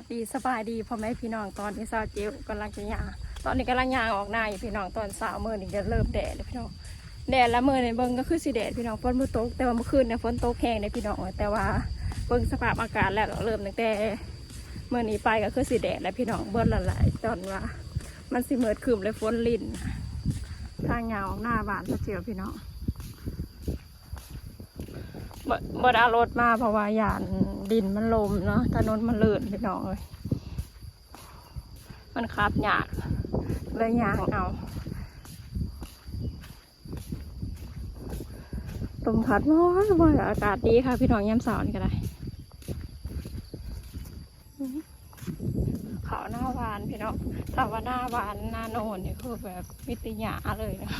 วัสดีสบายดีพ่อแม่พี่น้องตอนนี้สาวเจียวกำลังจะยางตอนนี้กำลังยางออกหน้าอยู่พี่น้องตอนสาวเมื่อนี่จะเริ่มแดดเลยพี่น้องแดดแล้วมือในเบิ้งก็คือสีแดดพี่น้องฝนมือตกแต่ว่าเมื่อคืนเนี่ยฝนตกแห้งเลยพี่น้องแต่ว่าเบิ้งสภาพอากาศแล้วเริ่มตั้งแต่เมื่อนี้ไปก็คือสีแดดแล้วพี่น้องเบิ้ลละลายตอนว่ามันสิเมิดคืมเลยฝนลิ่นทางยาวหน้าบานสาวเจียวพี่น้อง บ่บ่ได้เอารถมาเพราะว่าหยานดินมันลมเนาะถนนมันเลื่อนพี่น้องเลยมันขับยากเลยยางเอาลมพัดว้อยว้อยอากาศดีค่ะ พี่น้องยามสาร์นี่ก็ได้เขาหน้าวานพี่น้องถ้าวหน้าวานหน้าโนนนี่คือแบบมิติหยาเลยนะ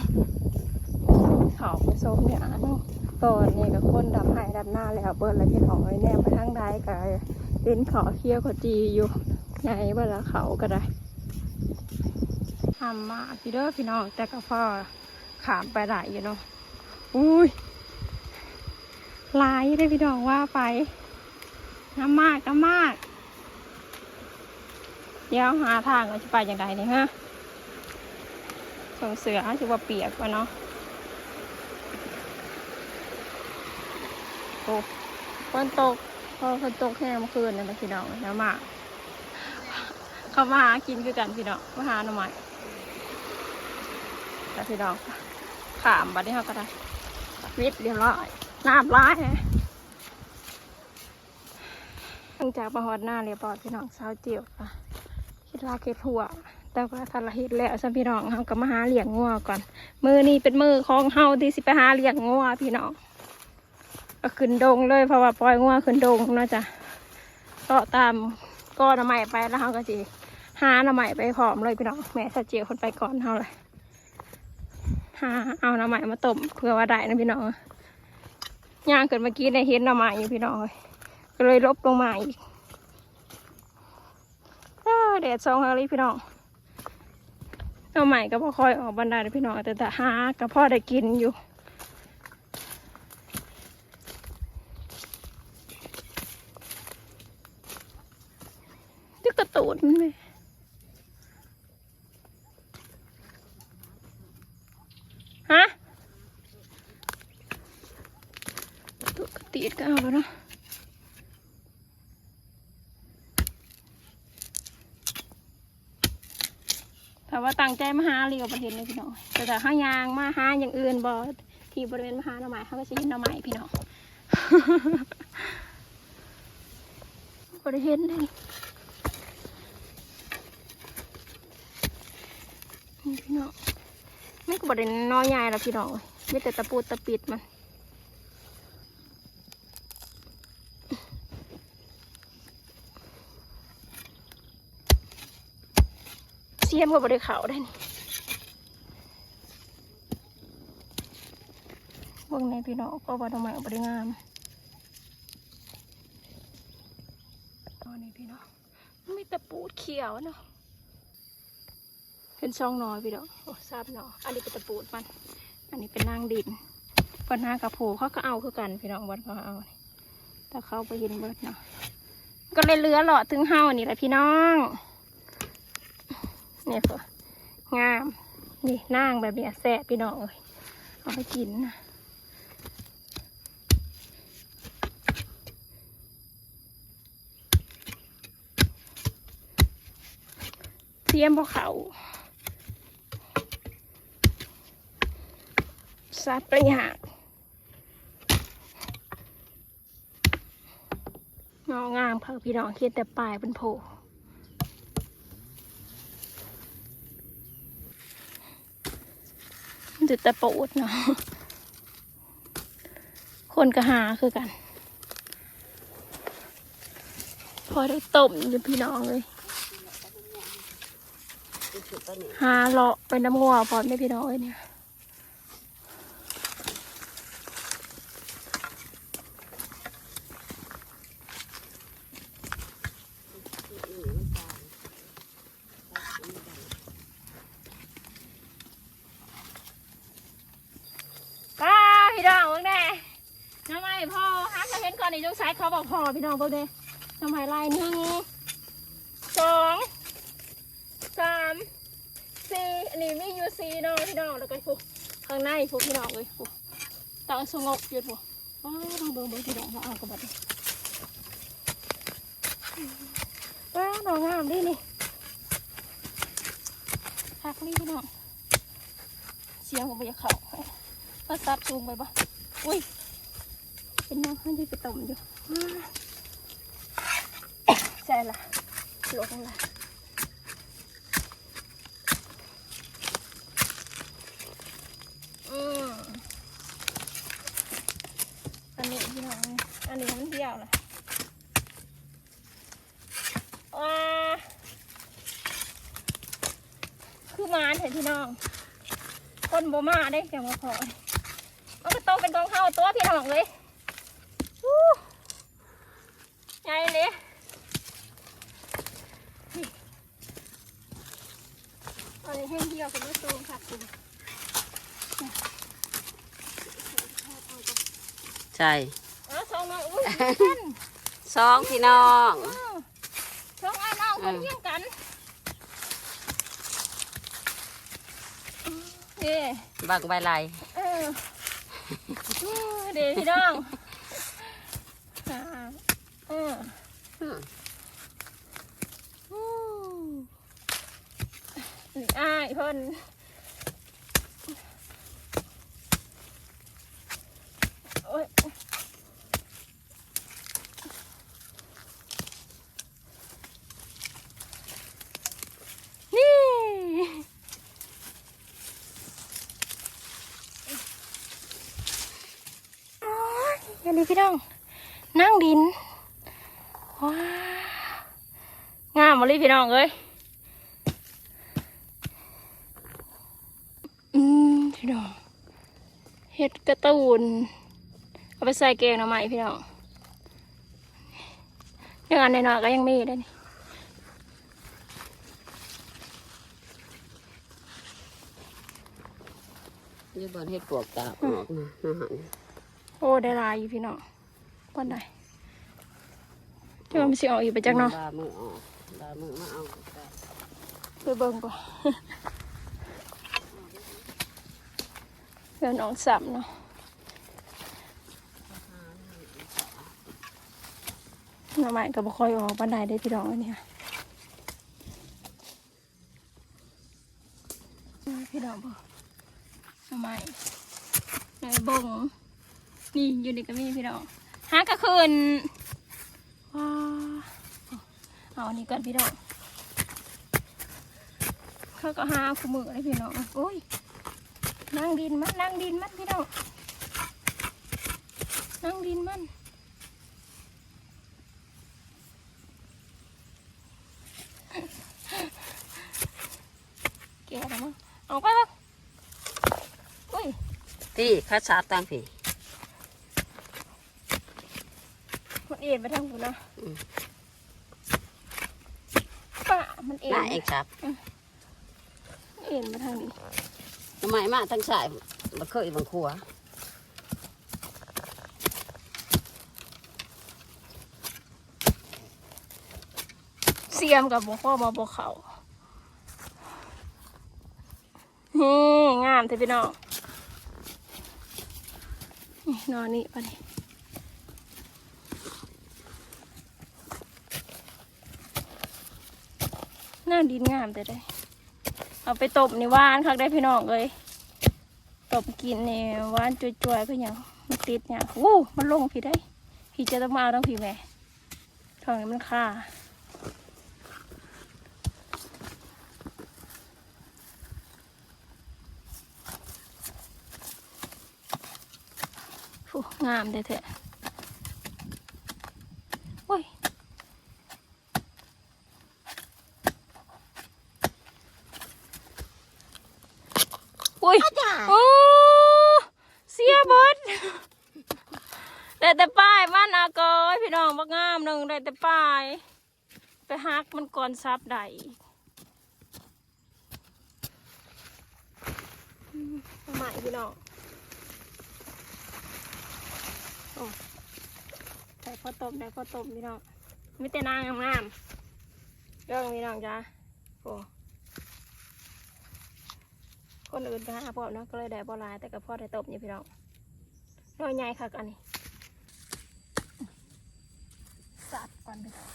เขาผสมหยาเนาะ ตอนนี้ก็คนดับหายดับหน้าแล้วเบิร์แล้วพี่น้องไอ้แนมไปทางใดก็เป็นขาเคี้ยวขาจีอยู่ใหญ่เบิร์ละเขาก็ได้ทำมาพี่เด้อพี่น้องแต่ก็พอขามไปได้อยู่เนาะอุ้ยลายได้พี่น้องว่าไปน้ำมากน้ำมาก เดี๋ยวหาทางเราจะไปอย่างไรนี่ฮะส่งเสือถือว่าเปียกวะเนาะ โอ้ฝนตกพอฝนตกแห้งเมื่อคืนนี่นะพี่น้องน้ำมาเขามาหากินคือกันพี่น้องมาหาหน่อไม้แต่พี่น้องขามบัดนี้เขาก็ได้วิทย์เรียบร้อยน้ำร้ายหลังจากประหอดหน้าเรียบร้อยพี่น้องสาวเจียวค่ะคิดลาเคิดหัวแต่ว่าทันละเฮิตแล้วสัมพี่น้องเขาก็มาหาเลี้ยงงัวก่อน มือนี้เป็นมือของเฮาที่สิไปหาเลี้ยงงัวพี่น้อง ก็ขึ้นดงเลยเพราะว่าปล่อยงัวขึ้นดงเนาะจ้ะก็ตามก้อนหน่ไม้ไปแล้วเขาก็สิหาหน่อไม้ไปพร้อมเลยพี่น้องแม่สะเจียวคนไปก่อนเขาเลยหาเอาหน่อไม้มาต้มเพื่อว่าได้นะพี่น้องย่างเกิดเมื่อกี้ในเห็นหน่อไม้อยู่พี่น้องเลยก็เลยลบลงมาอีกอแดดซองอะไรพี่น้องหน่อไม้ก็พอคอยออกบันไดเลยพี่น้องแต่แต่หาก็พ่อได้กินอยู่ ที่กระตูนไหมฮะตุกกระตีดก็เอาแล้วเนาะถ้าว่าตั้งใจมาหาเรียวประเทศเลยพี่น้องแต่ถ้าห้ายางมาหาอย่างอื่นบอที่บริเวณมหาหน่อไม้เขาก็จะเห็นหน่อไม้พี่น้องบริเห็นเลย พี่น้องไม่ก็บไดน้อยใหญ่แล้วพี่น้องเอ้ยมีแต่ตะปูตะปิดมันเสียมก็บริเขาได้นี่เบิ่งในพี่น้องก็ว่าทำไมบริงามตอนนี้พี่น้องมีแต่ปูดเขียวเนาะ เป็นช่องน้อยพี่ดอกโอ้ทราบเนาะอันนี้เป็นตะปูดมัน อันนี้เป็นนางดินปัญหากระโผเขาก็เอาคือกันพี่น้องวันเขาเอาแต่เขาไปเห็นเบิดเนาะก็เลยเลือหล่อถึงเฮานี่แหละพี่น้องเนี่ยเพื่องามนี่นางแบบนี้แซ่บพี่น้องเลยเอาไปกินนะเสียมพวกเขา สัตว์ประหยัดงองามค่ะพี่น้องเขียนแต่ปลายเป็นโผมันจะแต่ปูดเนาะคนก็หาคือกัน พอได้ต้มอยู่พี่น้องเลยหาเลาะไปน้ำงัวพร้อมได้พี่น้องเอ้ยเนี่ย ทำไมพ่อฮักมาเห็นก่อนนี่ลูกชายเขาบอกพ่อพี่น้องเบิ่เดทำไม้ลายหนึ่งสองสามสี่นี่มีอยู่สี่น้องพี่น้องแล้วก็พวกข้างในพวกพี่น้องเลยพวกต่าสงบอยู่พวกว้าวเบิ่งเบิ่งเพี่น้องมาเอากระบะว้าวน้องงามดินี่ฮักนี่พี่น้องเสียงขมอยากเข่าไปซับซูงไปปะอุ้ย เป็นยังให้ดีไปต่มอยู่ว้าวใช่ละหลงละอืมอันนี้พี่น้องอันนี้มันเดียวเลยว้าคือหมาเถอะพี่น้อง คนบ่มาได้แต่มาพอมันก็โตเป็นกองเข้าตัวพี่น้องเลยวู้ ใหญ่เลยอันนี้แห้งเดียวเป็นลูกตูมค่ะคุณใช่อ๋อสองน้องอุ้ยกันสองพี่น้องอ้าวสองไอ้น้องคนเยี่ยงกันเด้บังใบไหลเอออู้เด้พี่น้องอ่าเอืมอ้ายเพิ่นโอ้ยนี่โอ้ยอันนี้พี่น้อง นั่งดิน ว้าวงามมาเลยพี่น้องเอ้ยอืมพี่น้องเห็ดกระตูนเอาไปใส่แกงหน่อไม้พี่น้องยังอันหน่อยๆก็ยังมีได้นี่นี่บอลให้ปลวกตาออกนะอาหารโอ้ได้หลายอยู่พี่น้องป้อนได้ จะมันสิออกอยู่ไปจักเนาะลามือออกลามือมาเอาก็ไปเบิ่งก่อนเพื่อนน้องสับเนาะหน่อไม้ก็บ่ค่อยออกปานใดได้พี่น้องอันเนี้ยนี่พี่น้องบ่หน่อไม้ในบงนี่อยู่นี่ก็มีพี่น้องหากระคืน ว้าเอาอันนี้ก่อนพี่น้องเขาก็หาคู่มือเลยพี่น้องโอ้ยนั่งดินมันนั่งดินมันพี่น้องนั่งดินมันแก่แล้วมั้งเอาไปแล้วอุ้ยที่ข้าชาบตั้งพี่ มันเอ็นไปทางกูนะอืมป้ามันเอ็หนน้าเอกชับเอ็นไปทางนี้ทำไมมาทั้งสายบัเคยบังคัวเสียมกับบ่พ่อมาบ่เขานี่งามเถอะพี่น้องนี่นอนนี่ปะนี่ หน้าดินงามแต่ได้ เอาไปตบในว่านคักได้พี่น้องเลยตบกินในว่านจวยๆก็ยังมันติดเนี่ยวู้มันลงพี่ได้ พี่จะต้องมาเอาต้องพี่แม่ทองนี้มันค่าฟูงามเด้อเถอะโอ้ย อุ้ยโอ้เสียเบดได้แต่ป้ายมันอากอยพี่น้องบักงาม ได้แต่ป้าย ไปฮักมันก่อนซับได้อีกอืมาใหม่พี่น้องใส่ข้าวต้มได้ข้าวต้มพี่น้องไมีแต่นางงามๆเรื่องพี่น้องจ้าโอ้คนอื่นก็หาพร้อเนาะก็เลยได้บ่หลายแต่ก็พอได้ตบอยู่พี่น้องน้อยใหญ่ค่ะอันนี้สัด ก่อนพี่น้อง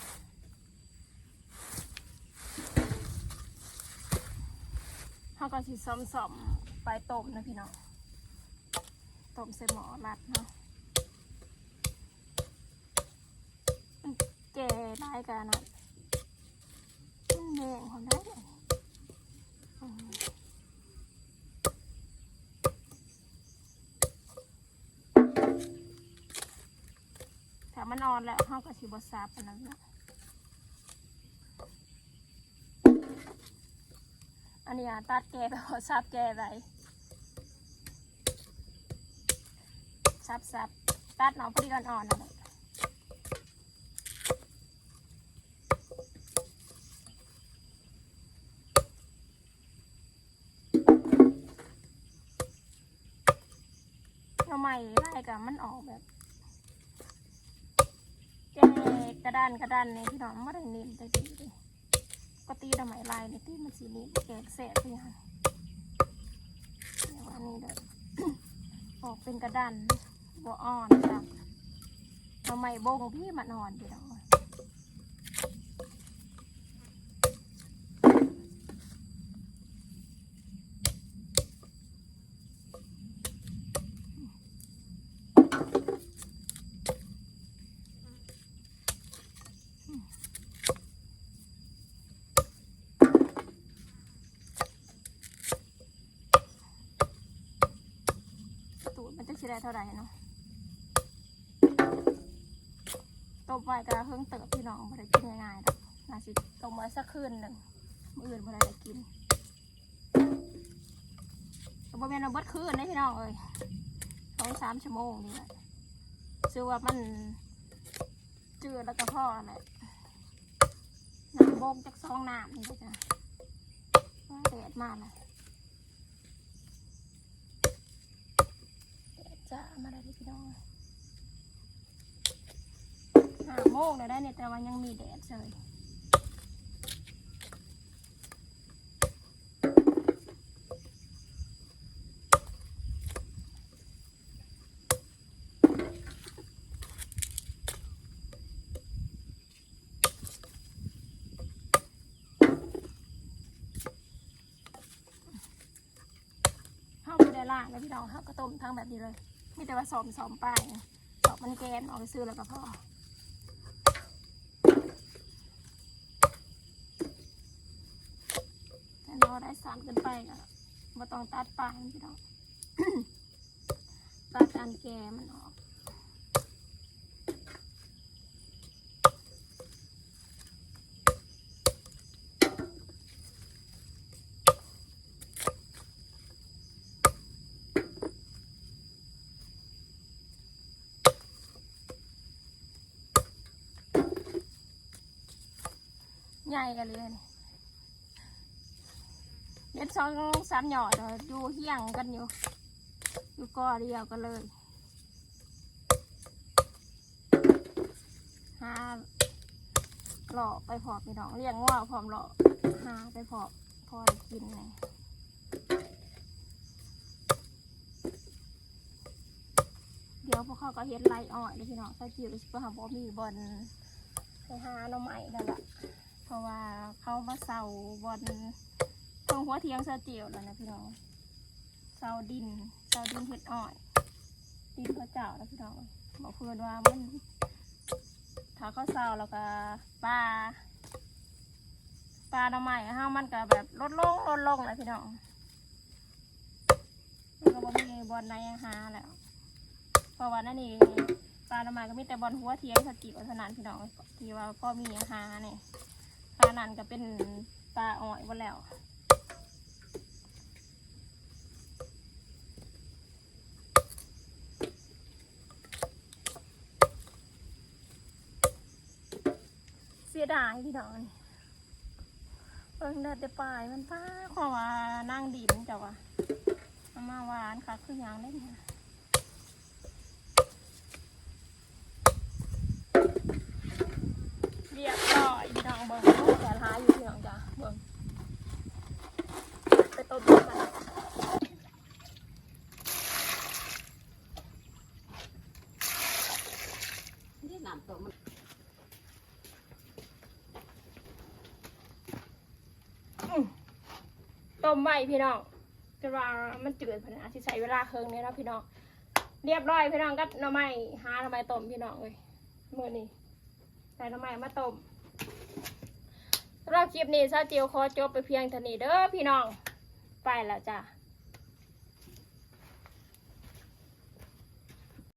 เขาก็สิซ้อมๆไปต้มนะพี่น้องต้มใส่หม้อรัดเนาะแก่ได้กันนะมันแดงของได้เลย นอนแล้วเขาก็สิบซับอันนั้นนะอันนี้อะตัดแกไปพอซับแกไปซับซับตัดเนาะพอดีอ่อนๆนะเราใหม่ไล่กับมันออกแบบ แก กระดานกระดานนี่พี่น้องไม่ได้เน้นแต่ดีเลยก็ตีดอกไม้ลายนี่ตีมันสีนี้แกกแสบพี่ฮะเดี๋ยวอันนี้เด้อออกเป็นกระดานบัวอ่อนจ้ะดอกไม้บงพี่มันอ่อนพี่น้อง ได้เท่าไหร่เนาะต้มไว้กระเพิ่งเติบพี่น้องม่ได้กินง่ายๆดอกน่าสิต้มไว้สักคืนหนึ่งมื้ออื่นม่ได้กินก็บ่แม่นเอาเบิดคืนนะพี่น้องเอ้ยสองสามชั่วโมงนี่แหละชื่อว่ามันเจือแล้วก็พ่อแหละน้ำบงจากซองน้ำนี่ก็จะว่าแดดมากเลยแดด จ้ามาได้พี่น้องหาโมงเลยได้เนี่ยแต่ว่ายังมีแดดเลยล่างเลยพี่น้องเขาก็ต้มทั้งแบบนี้เลย มีแต่ว่าสอมสอมปลายสอมมันแกนออกไปซื้อแล้วก็พอแต่เราได้สารเกันไปก็มาต้องตัดปลายพี่น้องตัดการแกมันออก ใหญ่กันเลยเด็ดสองสามหยอดอยู่เฮี้ยงกันอยู่ อยู่กอเดียวกันเลยหาหล่อไปพอพี่น้องเลี้ยงงัวพร้อมหล่อหาไปพอพอได้กินเลยเดี๋ยวพวกเขาก็เฮ็ดไรอ้อยเลยพี่น้องใส่จิ๋วสิบหาบ่มีบอลไปหาหน่อไม้นั่นแหละ ราะว่าเขามาเสาบอนตรงหัวเทียงเสาเจียวแล้วนะพี่น้องเสาดินเสาดินเห็ดอ้อยดินเขาเจ้าแล้วพี่น้องบอกเพื่อนว่ามันถ้าเขาเสาแล้วก็ปลาปลาหน่อไม้ห้ามันก็แบบลดลงลดลงเลยพี่น้องมันก็บ่มีบอลในหาแล้วเพราะว่านั่นนี่ปลาหน่อไม้ก็มีแต่บอลหัวเทียงเสาเจียวเท่านั้นพี่น้องที่ว่าพ่อมีหาเนี่ย นั่นก็เป็นปลาอ่อยหมดแล้วเสียดายพี่น้องเอิงเดินแต่ปลายมันป้าขอว่านั่งดินจ้ะวะเอามาหวานค่ะ คืออย่างเล่นค่ เรียบร้อยพี่น้องเบิ้งแต่ท้ายอยู่พี่น้องจ้ะเบิ้งไปต้มกันนี่น้ำต้มมันต้มไว้พี่น้องจะว่ามันจืดพนะที่ใส่เวลาเคืองนี้นะพี่น้อง เรียบร้อยพี่น้องก็บหน่อไม้หาหน่อไม้ต้มพี่น้องเลยเมื่อนี้ ใส่หน่อไม้มาต้มสำหรับคลิปนี้ซาเจียวขอจบไปเพียงเท่านี้เด้อพี่น้อง ไปแล้วจ้ะ